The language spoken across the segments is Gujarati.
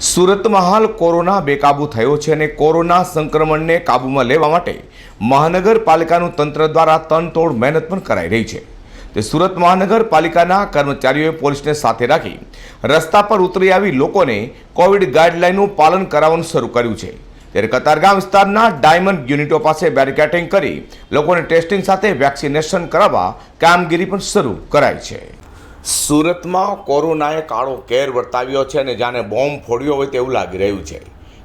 સુરતમાં હાલ કોરોના બેકાબૂ થયો છે અને કોરોના સંક્રમણને કાબૂમાં લેવા માટે મહાનગરપાલિકાનું તંત્ર દ્વારા તનતોડ મહેનત પણ કરાઈ રહી છે. તે સુરત મહાનગરપાલિકાના કર્મચારીઓએ પોલીસને સાથે રાખી રસ્તા પર ઉતરી આવી લોકોને કોવિડ ગાઈડલાઈનનું પાલન કરાવવાનું શરૂ કર્યું છે. ત્યારે કતારગામ વિસ્તારના ડાયમંડ યુનિટો પાસે બેરિકેટિંગ કરી લોકોને ટેસ્ટિંગ સાથે વેક્સિનેશન કરાવવા કામગીરી પણ શરૂ કરાઈ છે. સુરતમાં કોરોનાએ કાળો કેર વર્તાવ્યો છે અને જાણે બોમ્બ ફોડ્યો હોય તેવું લાગી રહ્યું છે.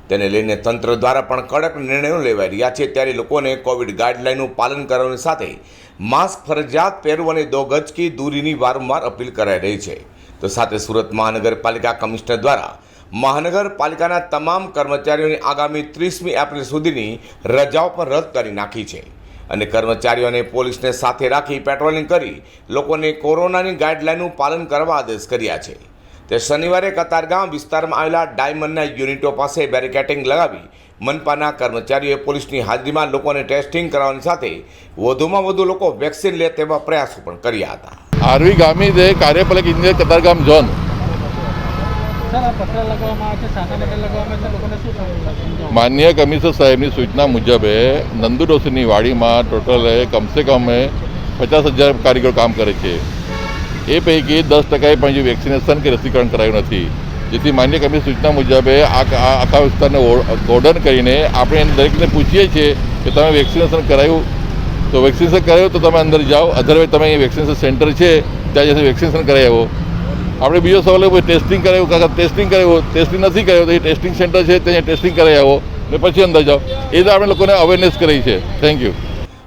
તેને લઈને તંત્ર દ્વારા પણ કડક નિર્ણયો લેવાઈ રહ્યા છે. ત્યારે લોકોને કોવિડ ગાઈડલાઈનનું પાલન કરવાની સાથે માસ્ક, ફરજિયાત પહેરવું અને દો ગજકી દૂરીની વારંવાર અપીલ કરાઈ રહી છે. તો સાથે સુરત મહાનગરપાલિકા કમિશનર દ્વારા મહાનગરપાલિકાના તમામ કર્મચારીઓની આગામી ત્રીસમી એપ્રિલ સુધીની રજાઓ પણ રદ કરી નાખી છે. અને કર્મચારીઓને પોલીસને સાથે રાખી પેટ્રોલિંગ કરી લોકોને કોરોનાની ગાઈડલાઈનનું પાલન કરવા આદેશ કર્યા છે. તે શનિવારે કતારગામ વિસ્તારમાં આવેલા ડાયમંડના યુનિટો પાસે બેરિકેટિંગ લગાવી મનપાના કર્મચારીઓએ પોલીસની હાજરીમાં લોકોને ટેસ્ટિંગ કરવાની સાથે વધુમાં વધુ લોકો વેક્સિન લે તેવા પ્રયાસો પણ કર્યા હતા. આરવી ગામી છે કાર્યપાલક ઇન્જિનિયર કતારગામ ઝોન માન્ય કમિશનર સાહેબની સૂચના મુજબ નંદુ ડોસીની વાડીમાં ટોટલ કમસે કમ પચાસ હજાર કારીગરો કામ કરે છે. એ પૈકી દસ ટકાએ પણ હજુ વેક્સિનેશન કે રસીકરણ કરાયું નથી. જેથી માન્ય કમિશન સૂચના મુજબ આ આખા વિસ્તારને ઓર્ડર કરીને આપણે એને દરેકને પૂછીએ છીએ કે તમે વેક્સિનેશન કરાયું? તો વેક્સિનેશન કરાયું તો તમે અંદર જાઓ. અધરવાઇઝ તમે વેક્સિનેશન સેન્ટર છે. ત્યાં જઈને વેક્સિનેશન કરાવી આવો. આપણે બીજો સવાલ એવો ટેસ્ટિંગ કરાવ્યું? કાકા ટેસ્ટિંગ કરાવ્યું ટેસ્ટિંગ નથી કરાવ્યું, તો એ ટેસ્ટિંગ સેન્ટર છે, ત્યાં ટેસ્ટિંગ કરાવી આવો ને પછી અંદર જાઓ. એ તો આપણે લોકોને અવેરનેસ કરી છે. થેન્ક યુ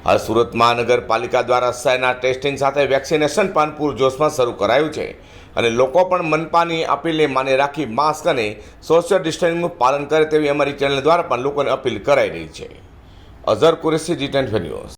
હાલ સુરત મહાનગરપાલિકા દ્વારા શહેરના ટેસ્ટિંગ સાથે વેક્સિનેશન પણ પૂરજોશમાં શરૂ કરાયું છે. અને લોકો પણ મનપાની અપીલને માને રાખી માસ્ક અને સોશિયલ ડિસ્ટન્સિંગનું પાલન કરે તેવી અમારી ચેનલ દ્વારા પણ લોકોને અપીલ કરાઈ રહી છે. Azhar Qureshi ji tent news